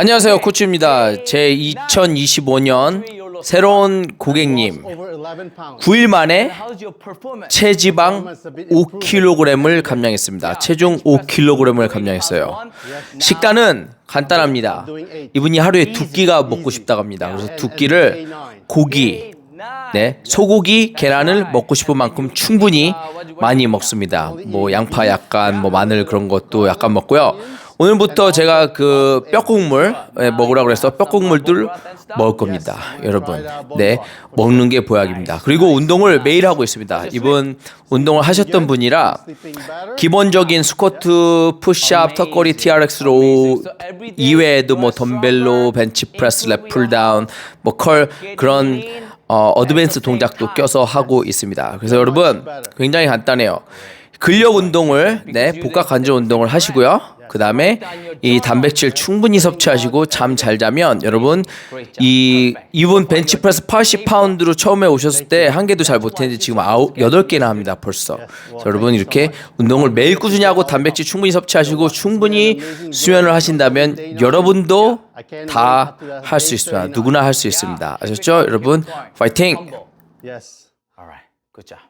안녕하세요 코치입니다. 제 2025년 새로운 고객님 9일 만에 체지방 5kg을 감량했습니다. 체중 5kg을 감량했어요. 식단은 간단합니다. 이분이 하루에 두 끼가 먹고 싶다고 합니다. 그래서 두 끼를 고기, 네, 소고기, 계란을 먹고 싶은 만큼 충분히 많이 먹습니다. 뭐 양파 약간, 뭐 마늘 그런 것도 약간 먹고요. 오늘부터 제가 그 뼈국물 예, 먹으라고 그래서 뼈국물들 먹을 겁니다, 여러분. 네, 먹는 게 보약입니다. 그리고 운동을 매일 하고 있습니다. 이분 운동을 하셨던 분이라 기본적인 스쿼트, 푸시업, 턱걸이, TRX로 이외에도 뭐 덤벨로, 벤치프레스, 랩풀다운, 뭐 컬 그런 어, 어드밴스 동작도 껴서 하고 있습니다. 그래서 여러분 굉장히 간단해요. 근력 운동을 네 복각 관절 운동을 하시고요. 그 다음에 이 단백질 충분히 섭취하시고 잠 잘 자면 여러분 이 이분 벤치프레스 80파운드로 처음에 오셨을 때 한 개도 잘 못했는데 지금 아홉 여덟 개나 합니다 벌써. 여러분 이렇게 운동을 매일 꾸준히 하고 단백질 충분히 섭취하시고 충분히 수면을 하신다면 여러분도 다 할 수 있습니다. 누구나 할 수 있습니다. 아셨죠, 여러분? 파이팅! Yes. All right. Good job.